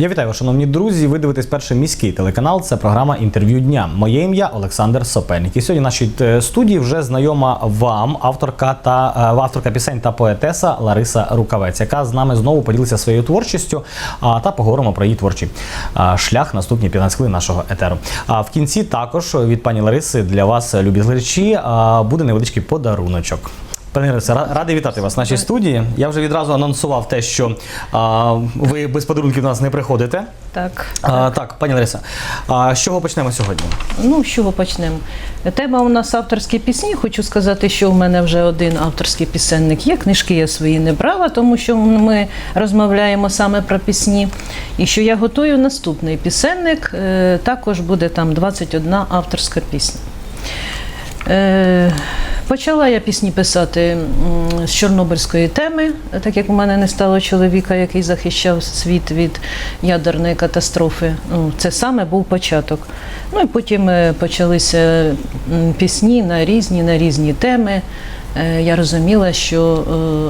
Я вітаю шановні друзі. Ви дивитесь перший міський телеканал. Це програма інтерв'ю дня. Моє ім'я Олександр Сопельник. І сьогодні в нашій е, студії вже знайома вам авторка та е, авторка пісень та поетеса Лариса Рукавець, яка з нами знову поділиться своєю творчістю. А та поговоримо про її творчий шлях наступні 15 хвилин нашого етеру. А в кінці також від пані Лариси для вас, любі глядачі, буде невеличкий подаруночок. Пане Ларисе, радий вітати вас в нашій студії. Я вже відразу анонсував те, що а, ви без подарунків до нас не приходите. Так. А, так, пані Лариса, а з чого почнемо сьогодні? Ну, з чого почнемо? Тема у нас авторські пісні. Хочу сказати, що в мене вже один авторський пісенник є. Книжки я свої не брала, тому що ми розмовляємо саме про пісні. І що я готую наступний пісенник. Е, Також буде там 21 авторська пісня. Е, Почала я пісні писати з чорнобильської теми, так як у мене не стало чоловіка, який захищав світ від ядерної катастрофи. Ну, це саме був початок. Ну і потім е, почалися пісні на різні, на різні теми. Е, Я розуміла, що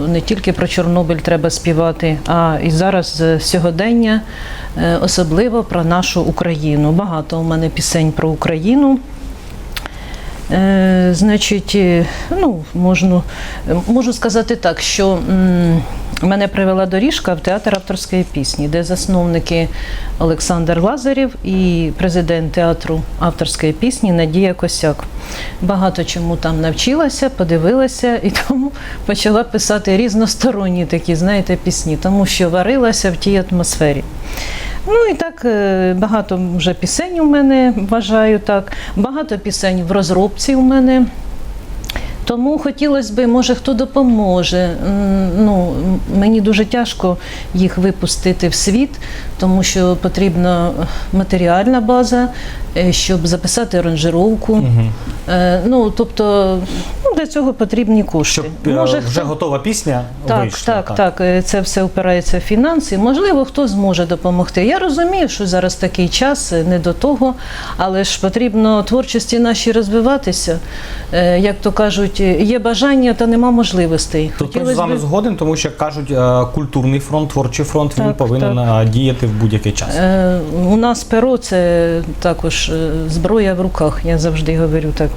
не тільки про Чорнобиль треба співати, а і зараз е, сьогодення, особливо про нашу Україну. Багато у мене пісень про Україну. Е, значить, е, ну, можну, е, можу сказати так, що мене привела доріжка в театр авторської пісні, де засновники Олександр Лазарєв і президент театру авторської пісні Надія Косяк. Багато чому там навчилася, подивилася і тому почала писати різносторонні такі, знаєте, пісні, тому що варилася в тій атмосфері. Ну і так е, багато вже пісень у мене вважаю так. Багато пісень в розробці у мене. Тому хотілося б, може, хто допоможе. Ну, мені дуже тяжко їх випустити в світ, тому що потрібна матеріальна база, е, щоб записати аранжировку. Е, Ну, тобто, ну, для цього потрібні кошти. Щоб е, вже хто- готова пісня так, вийшла. так, так, е, Це все опирається в фінанси. Можливо, хто зможе допомогти. Я розумію, що зараз такий час е, не до того, але ж потрібно творчості нашій розвиватися. Як то кажуть, є бажання, та нема можливостей. Тут з вами б- згоден, тому що кажуть, культурний фронт, творчий фронт він повинен е, діяти в будь-який час. У нас перо це також зброя в руках, я завжди говорю так.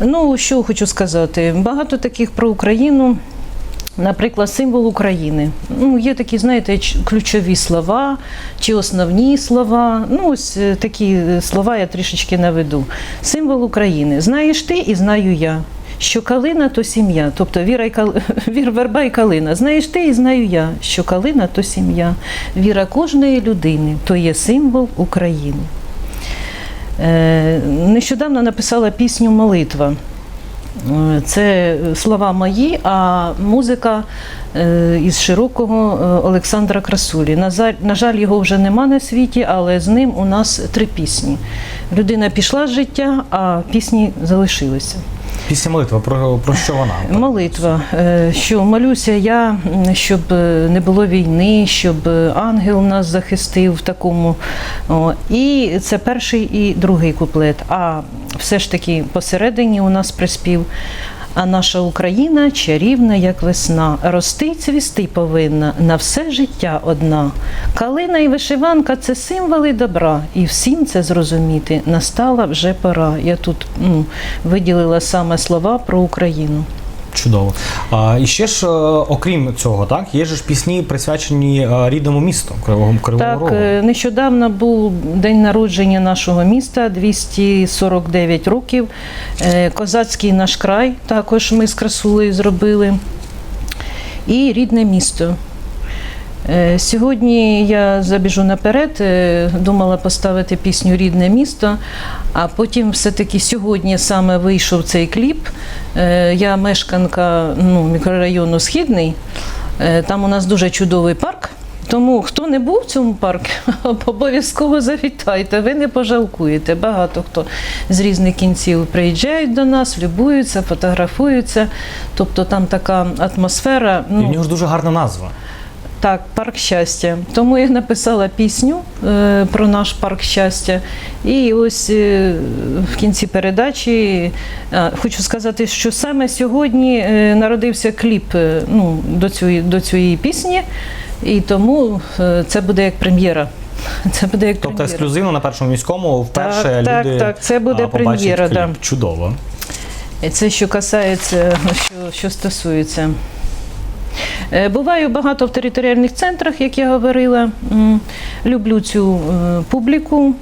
Ну, що хочу сказати, багато таких про Україну. Наприклад, символ України. Ну, є такі, знаєте, ключові слова чи основні слова. Ну, ось е, такі е, слова я трішечки наведу. Символ України. Знаєш ти і знаю я. Що калина то сім'я, тобто віра і кал... вір, верба і калина. Знаєш ти і знаю я, що калина то сім'я. Віра кожної людини то є символ України. Е, нещодавно написала пісню Молитва. Е, Це слова мої, а музика е, із широкого Олександра Красулі. На жаль, його вже нема на світі, але з ним у нас три пісні. Людина пішла з життя, а пісні залишилися. Пісня молитва про, про що вона? Молитва, е, що молюся я, щоб е, не було війни, щоб е, ангел нас захистив в такому. І це перший і другий куплет. А все ж таки посередині у нас приспів. А наша Україна чарівна, як весна, рости й цвісти повинна на все життя одна. Калина і вишиванка це символи добра, і всім це зрозуміти настала вже пора. Я тут ну, виділила саме слова про Україну. Чудово. А, і ще ж, е, окрім цього, так, є ж пісні присвячені е, рідному місту Кривого Так, Рогу. е, нещодавно був день народження нашого міста, 249 років. Козацький наш край також ми з красулею зробили. І рідне місто. Е, Сьогодні я забіжу наперед, е, думала поставити пісню Рідне місто, а потім все-таки сьогодні саме вийшов цей кліп. Е, Я мешканка ну, мікрорайону Східний. Там у нас дуже чудовий парк. Тому хто не був в цьому парку, обов'язково завітайте, ви не пожалкуєте. Багато хто з різних кінців приїжджають до нас, любуються, фотографуються. Тобто там така атмосфера. І в Ну, нього ж дуже гарна назва. Так, парк щастя. Тому я написала пісню е, про наш парк щастя. І ось е, в кінці передачі е, хочу сказати, що саме сьогодні е, народився кліп е, ну, до, цієї, до цієї пісні. І тому е, це буде як прем'єра. Це буде як Тобто прем'єра. ексклюзивно на першому міському вперше Так, так, люди так, це буде а, прем'єра, да. Чудово. Це що касається, що, що стосується. Е, Буваю багато в територіальних центрах, як я говорила. Люблю цю е, публіку,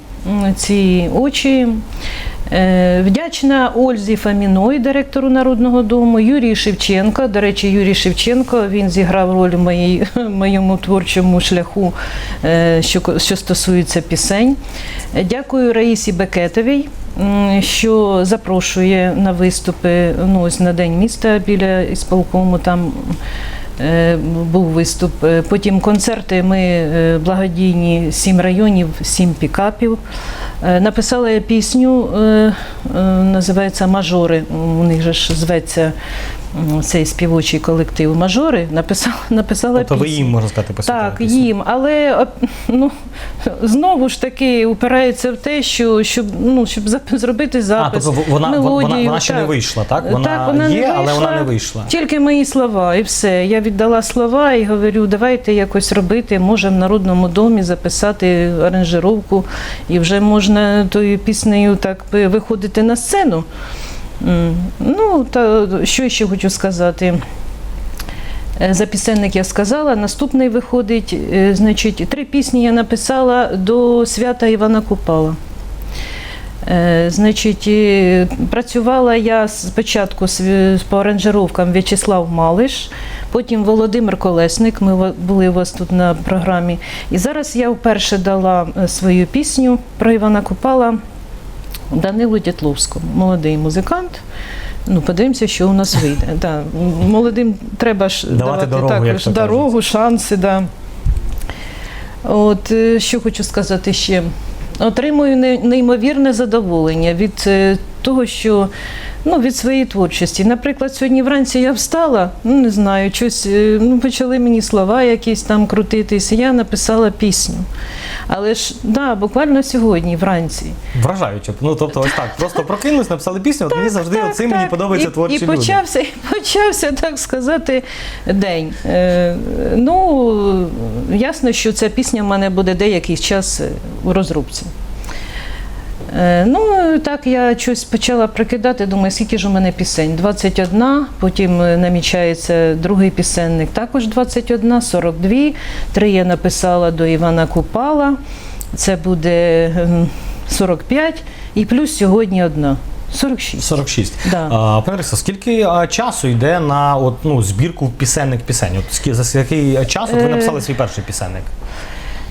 ці очі. Е, Вдячна Ользі Фаміної, директору Народного дому, Юрію Шевченко. До речі, Юрій Шевченко він зіграв роль в моїй, моєму творчому шляху, що, що стосується пісень. Дякую Раїсі Бекетовій, що запрошує на виступи ну, ось на День міста біля ісполкому. Там був виступ. Е, Потім концерти. Ми е, благодійні сім районів, сім пікапів. Е, Написала я пісню, е, е, називається Мажори. У них же ж зветься цей співочий колектив Мажори. Написала, написала Тобто ви їм можна сказати посвятили Так, пісню. їм, але ну, знову ж таки упирається в те, що щоб, ну, щоб зробити А, тобто вона, вона, мелодію, вона ще не вийшла, так? Вона, Так, вона є, не але вона не вийшла. вийшла. Тільки мої слова, і все. Я віддала слова і говорю, давайте якось робити. Може в Народному домі записати аранжировку, і вже можна тою піснею так би виходити на сцену. Ну, та що ще хочу сказати. Е, За пісенник я сказала. Наступний виходить, е, значить, три пісні я написала до свята Івана Купала. Е, Значить, працювала я спочатку по аранжировкам В'ячеслав Малиш, потім Володимир Колесник. Ми були у вас тут на програмі. І зараз я вперше дала свою пісню про Івана Купала Данилу Дятловському, молодий музикант. Ну, подивимося, що у нас вийде. Да. Молодим треба ж Давати давати дорогу, як також то дорогу, шанси. Да. От е, що хочу сказати ще. Отримую неймовірне задоволення від е, того, що ну, від своєї творчості. Наприклад, сьогодні вранці я встала, ну не знаю, щось е, ну, почали мені слова якісь там крутитись, і я написала пісню. Але ж да, буквально сьогодні, вранці. Вражаюче. Ну, тобто, ось так. Просто прокинулись, написали пісню. От мені завжди Так, оцим так. мені подобається і, творчі і люди. почався, і почався, так сказати, день. Е, ну, ясно, що ця пісня в мене буде деякий час у розробці. Е, Ну, так я щось почала прикидати, думаю, скільки ж у мене пісень? 21, потім е, намічається другий пісенник, також 21, 42. Три я написала до Івана Купала, це буде ем, 45, і плюс сьогодні одна. 46. 46. Да. А, пане Рисо, скільки а, часу йде на от, ну, збірку пісенних пісень? От, за який час от ви Е, написали свій перший пісенник?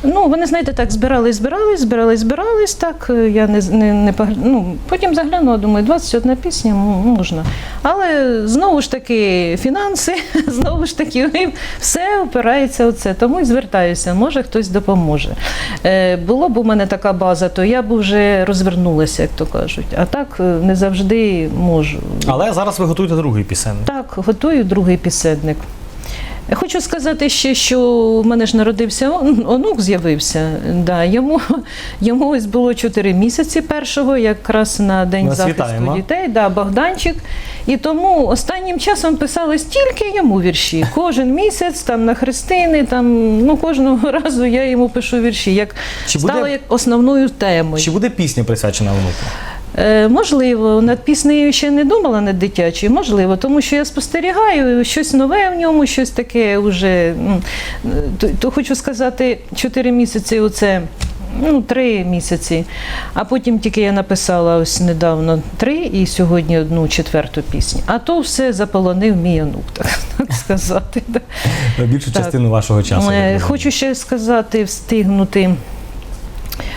Ну, вони, знаєте, так збирались, збирались, збирались, збирались. Так, е, я не, не, не ну, потім заглянула, думаю, 21 пісня можна. Але знову ж таки, фінанси, знову ж таки, все опирається у це. Тому і звертаюся, може хтось допоможе. Е, було б у мене така база, то я б вже розвернулася, як то кажуть. А так е, не завжди можу. Але зараз ви готуєте другий пісенник. Так, готую другий пісенник. Хочу сказати ще, що в мене ж народився онук, з'явився. Да, йому, йому ось було 4 місяці першого, якраз на День Ми захисту вітаємо. дітей, да, Богданчик. І тому останнім часом писали стільки йому вірші. Кожен місяць, там на Христини, там, ну кожного разу я йому пишу вірші, як Чи буде- стало як основною темою. Чи буде пісня присвячена внуку? Е, Можливо, над піснею ще не думала над дитячою, можливо, тому що я спостерігаю щось нове в ньому, щось таке вже. То, то хочу сказати, 4 місяці оце. Ну, три місяці. А потім тільки я написала ось недавно три і сьогодні одну четверту пісню. А то все заполонив мій онук, так, так сказати. Більшу Так. частину вашого часу. Е. Хочу ще сказати, встигнути.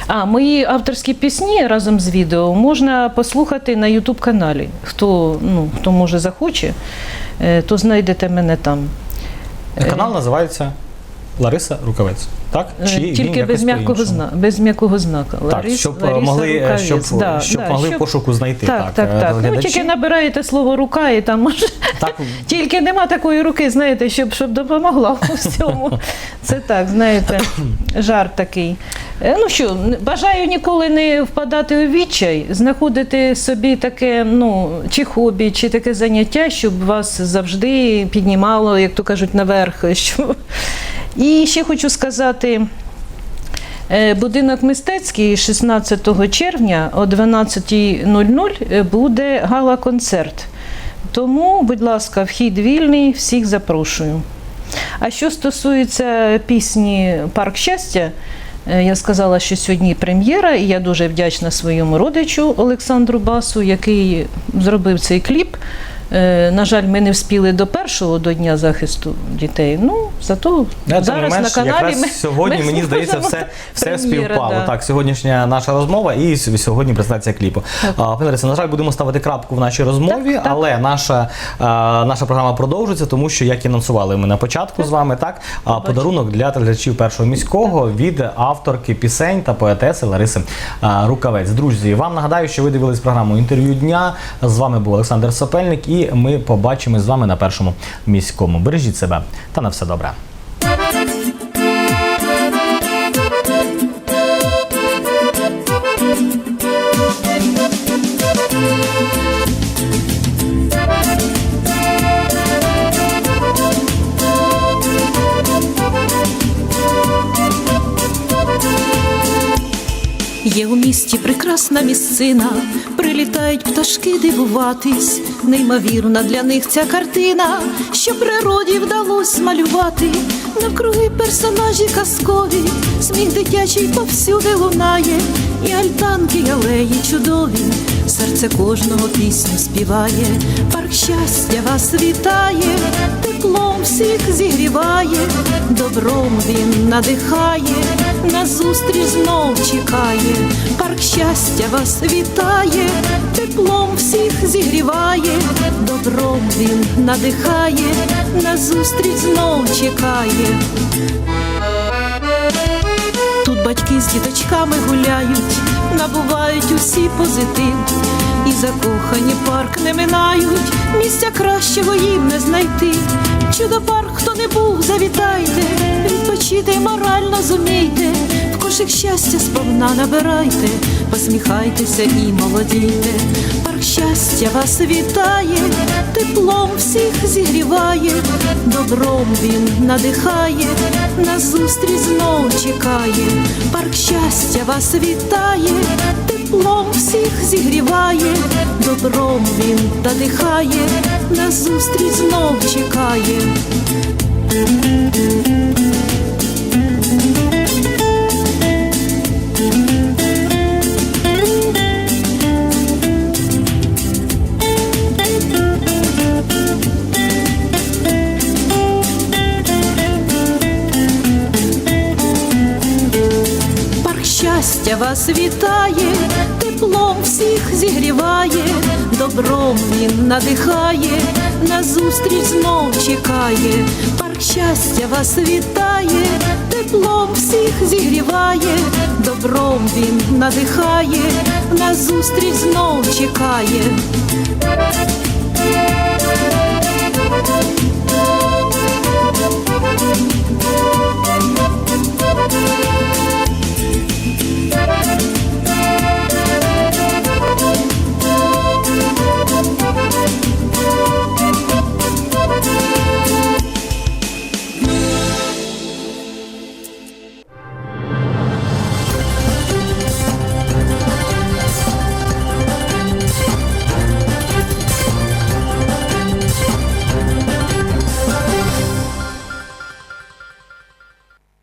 А, мої авторські пісні разом з відео можна послухати на Ютуб каналі. Хто, ну, хто може захоче, е, то знайдете мене там. Канал називається Лариса Рукавець. Так? Е, Чи Тільки без м'якого, зна... без м'якого знака. Так, Ларис- щоб е, Лариса могли, е, Рукавець. щоб, Да, щоб да, могли щоб- пошуку знайти. Так, так, е, так. Ну, тільки набираєте слово рука і там може. Так, Тільки нема такої руки, знаєте, щоб, щоб допомогла у всьому. Це так, знаєте, жарт такий. Е, Ну що, бажаю ніколи не впадати у відчай, знаходити собі таке, ну, чи хобі, чи таке заняття, щоб вас завжди піднімало, як то кажуть, наверх. Що... І ще хочу сказати. Е, Будинок мистецький 16 червня о 12.00 буде гала-концерт. Тому, будь ласка, вхід вільний, всіх запрошую. А що стосується пісні Парк щастя, е, я сказала, що сьогодні прем'єра, і я дуже вдячна своєму родичу Олександру Басу, який зробив цей кліп. Е, На жаль, ми не вспіли до першого до Дня захисту дітей. Ну, зато тим зараз менш, на каналі якраз ми, сьогодні, ми мені здається, все, все прем'єра, співпало. да. Так, сьогоднішня наша розмова і сьогодні презентація кліпу. А, на жаль, будемо ставити крапку в нашій розмові, Так, так. але наша, а, наша програма продовжується, тому що, як і анонсували ми на початку з вами, так, а, подарунок для телеглядачів першого міського від авторки пісень та поетеси Лариси а, Рукавець. Друзі, вам нагадаю, що ви дивились програму інтерв'ю дня. З вами був Олександр Сопельник, і ми побачимось з вами на першому міському. Бережіть себе та на все добре. Місті прекрасна місцина, прилітають пташки дивуватись. Неймовірна для них ця картина, що природі вдалось малювати. Навкруги персонажі казкові, сміх дитячий повсюди лунає, і альтанки, і алеї чудові, серце кожного пісню співає, парк щастя вас вітає, теплом всіх зігріває, добром він надихає, на зустріч знов чекає, парк щастя вас вітає, теплом всіх зігріває, добром він надихає, на зустріч знов чекає. Тут батьки з діточками гуляють, набувають усі позитив, і закохані парк не минають, місця кращого їм не знайти. Чудо-парк, хто не був, завітайте, відпочити морально зумійте, в кошик щастя сповна набирайте, посміхайтеся і молодійте. Парк щастя вас вітає, теплом всіх зігріває, добром він надихає, на зустріч знов чекає, парк щастя вас вітає, теплом всіх зігріває, добром він надихає, на зустріч знов чекає. Вас вітає, добром він надихає, назустріч знов чекає. Парк щастя вас вітає, теплом всіх зігріває, добром він надихає, назустріч знов чекає.